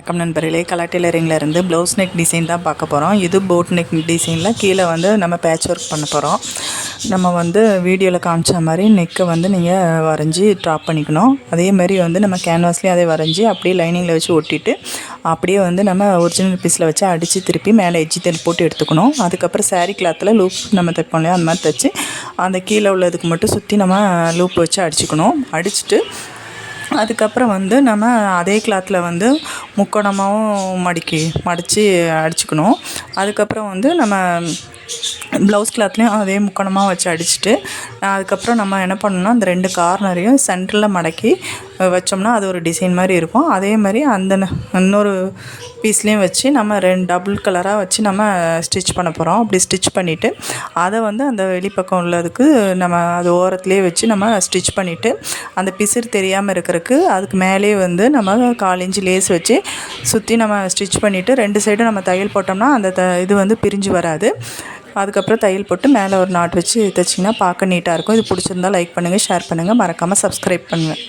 வணக்கம் நண்பர்களே. கலா டெய்லரிங்லேருந்து ப்ளவுஸ் நெக் டிசைன் தான் பார்க்க போகிறோம் இது போட் நெக் டிசைனில் கீழே வந்து நம்ம பேட்ச் ஒர்க் பண்ண போகிறோம் நம்ம வந்து வீடியோவில் காமிச்ச மாதிரி நெக்கை வந்து நீங்கள் வரைஞ்சி ட்ராப் பண்ணிக்கணும். அதே மாதிரி வந்து நம்ம கேன்வாஸ்லேயும் அதே வரைஞ்சி அப்படியே லைனிங்கில் வச்சு ஒட்டிட்டு அப்படியே வந்து நம்ம ஒரிஜினல் பீஸில் வச்சு அடித்து திருப்பி மேலே எஜ்ஜி தள்ளி போட்டு எடுத்துக்கணும். அதுக்கப்புறம் saree கிளாத்தில் லூப் நம்ம தைப்போம் இல்லையா? அந்த மாதிரி தைச்சி அந்த கீழே உள்ளதுக்கு மட்டும் சுற்றி நம்ம லூப் வச்சு அடிச்சுக்கணும். அடிச்சுட்டு அதுக்கப்புறம் வந்து நம்ம அதே கிளாத்தில் வந்து முக்கோணமாகவும் மடிக்கி மடித்து அடிச்சுக்கணும். அதுக்கப்புறம் வந்து நம்ம ப்ளவுஸ் கிளாத்லேயும் அதே முக்கோணமாக வச்சு அடிச்சுட்டு அதுக்கப்புறம் நம்ம என்ன பண்ணணும்னா அந்த ரெண்டு கார்னரையும் சென்டரில் மடக்கி வச்சோம்னா அது ஒரு டிசைன் மாதிரி இருக்கும். அதே மாதிரி அந்த ந- இன்னொரு பீஸ்லேயும் வச்சு நம்ம ரெண்டு டபுள் கலராக வச்சு நம்ம ஸ்டிச் பண்ண போகிறோம் அப்படி ஸ்டிச் பண்ணிவிட்டு அதை வந்து அந்த வெளிப்பக்கம் உள்ளதுக்கு நம்ம அது ஓரத்துலேயே வச்சு நம்ம ஸ்டிச் பண்ணிவிட்டு அந்த பிசிறு தெரியாமல் இருக்கிறதுக்கு அதுக்கு மேலேயே வந்து நம்ம கால் இன்ச்சு லேஸ் வச்சு சுற்றி நம்ம ஸ்டிச் பண்ணிவிட்டு ரெண்டு சைடும் நம்ம தையல் போட்டோம்னா அந்த த இது வந்து பிரிஞ்சு வராது. அதுக்கப்புறம் தையல் போட்டு மேலே ஒரு நாட் வச்சு தைச்சிங்கன்னா பார்க்க நீட்டாக இருக்கும். இது பிடிச்சிருந்தா லைக் பண்ணுங்கள் ஷேர் பண்ணுங்கள் மறக்காமல் சப்ஸ்கிரைப் பண்ணுங்கள்